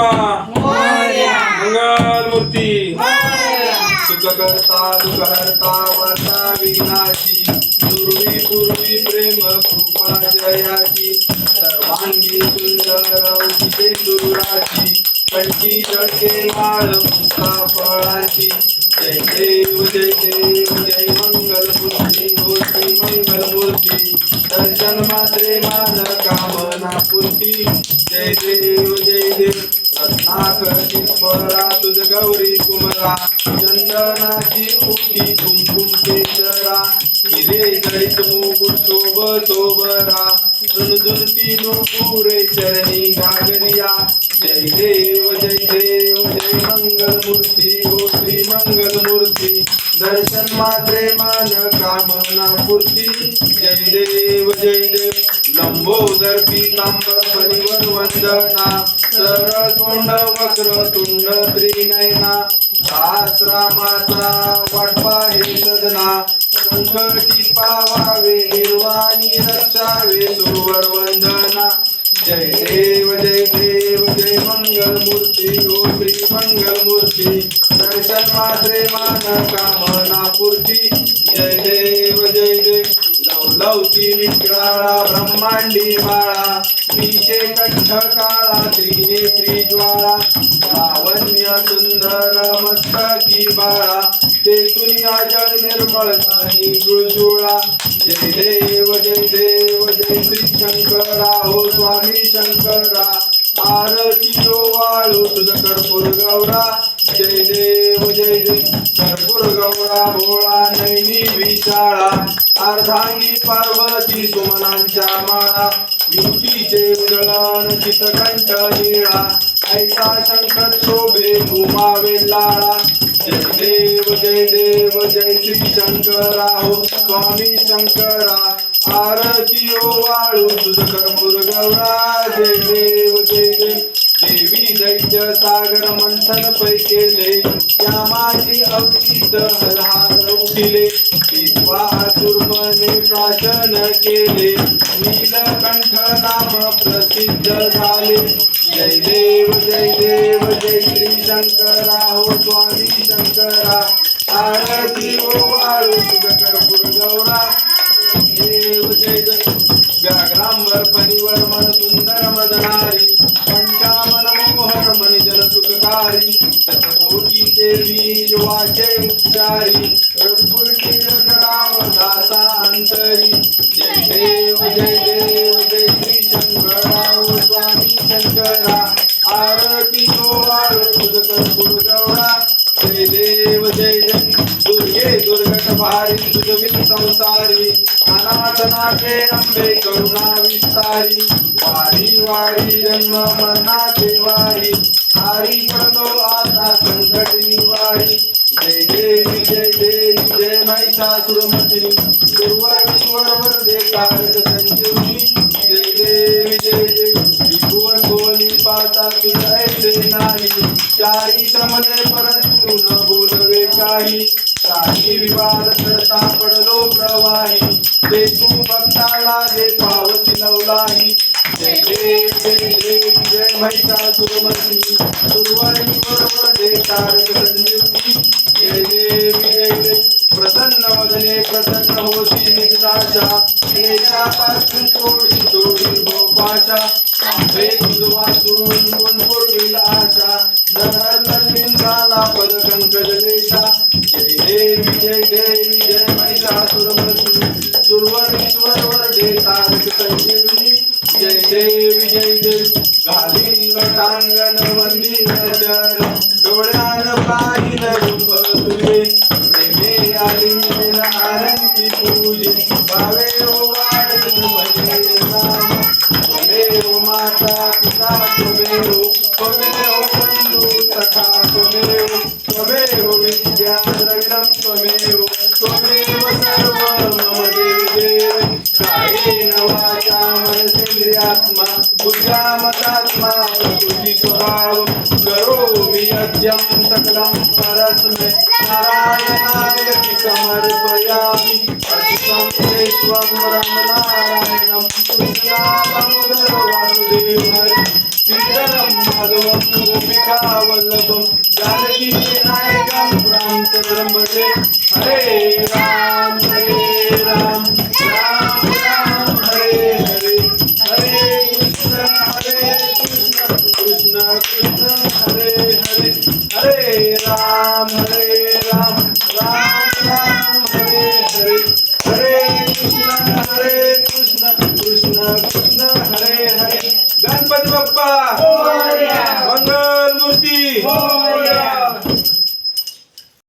बाप्पा मंगल मूर्ती सुख करता दुःख हरता वार्ता विघ्नाची दुर्वी पूर्वी प्रेम कृपा जयाची सर्वांगी सुंदर दुराची कंठी जळके माळ पुष्पा फळाची जय देव जय देव जय मंगल मूर्ती श्री मंगल मूर्ती दर्शन मात्रे मान कामना पूर्ती. जय देव जय देव. रत्नाकर तुझ गौरी कुमरा चंदनाची मुखी कुमकुम केसरा हिरे जडित मुकुट शोभ शोभरा झुणझुणती पुरे चरणी गागरिया जय देव जय देव जय मंगल मूर्ती हो श्री मंगल मूर्ती दर्शन मात्रे मान कामना पूर्ती जय देव जय देव. लंबोदर पीतांबर परिवर वंदना सरळ वक्र तुंड त्रिनयना दास रामाचा वाटपा हे सदना. संकटी पावावे निर्वाणी रक्षावे सुरवर वंदना जय देव जय देव जय मंगल मूर्ती हो श्री मंगल मूर्ती दर्शन मात्रे मान कामना पूर्ती लवलवती विक्राळा ब्रह्मांडी माळा मीचे कंठ काळा त्रिनेत्री ज्वाळा लावण्य सुंदर मस्तकी बाळा ते दुनिया जल निर्मळ नाही गुळजुळा जय देव जय देव जय श्री शंकरा हो स्वामी शंकरा. आरती जो वाळू तुझ कर्पूर गौरा. देव जय कर्पूर गौरा भोळा नैनी विशाळा अर्धांगी पार्वती सुमनांच्या माळा युतीचे उजळण चितकंठ निळा ऐसा शंकर शोभे घुमावे लाळा. जय देव जय देव जय श्री शंकरा हो स्वामी शंकरा. आरती ओ वाळू तुझ कर्पूर गौरा जय देव जय देव. देवी दैत्य सागर मंथन पै केले त्या माझी अवचित हलहार उठिले. प्राशन केले नीलकंठ नाम प्रसिद्ध झाले. जय देव जय देव जय श्री शंकरा हो स्वामी शंकरा. आरती हो ओ वाळू Sari, Takamuri Devi, Yoagen Sari, दुर्गे भारी तुझविन संसारी अनाथ नाथे अंबे करुणा विस्तारी वारी वारी जन्म मना देवारी हारी पडलो आता संकट निवारी. जय देवी जय देवी जय महिषासुरमर्दिनी दुर्वर विश्वर वरदे कारक संजीवनी. जय देवी जय देवी त्रिभुवन बोली पाता तुझ ऐसे नाही चारी समजे परंतु न बोलवे काही. काही विवाद करता पडलो प्रवाही. ते तू भक्ताला जे पावती नवलाही जय देव जय देव बरोबर तारक जय देवी प्रसन्न वदने प्रसन्न होती निजाच्या क्लेशापासून सोडी सोडी भोपाशा आंबे दूध कोण आशा. जय विजय जय विजय महिषासुरमर्दिनी सुरवरीश्वर वरदे तारक संजीवनी. जय जय घालीन लोटांगण वंदीन चर डोळ्यान पाहिन रूप तुझे प्रेमे आलिंगन आरंगी पूजे. भावे ओ नाम म्हणजे माता पिता स्वभाव करोमि यज्ञं सकलं परस्मै नारायणाय समर्पयामि अधिकं ते त्वं ब्रह्मनारायणं कृष्णादामोदर वासुदेव हरि श्रीधरं माधवं गोपिका जानकी नायकं रामचंद्रं भजे हरे राम हरे love.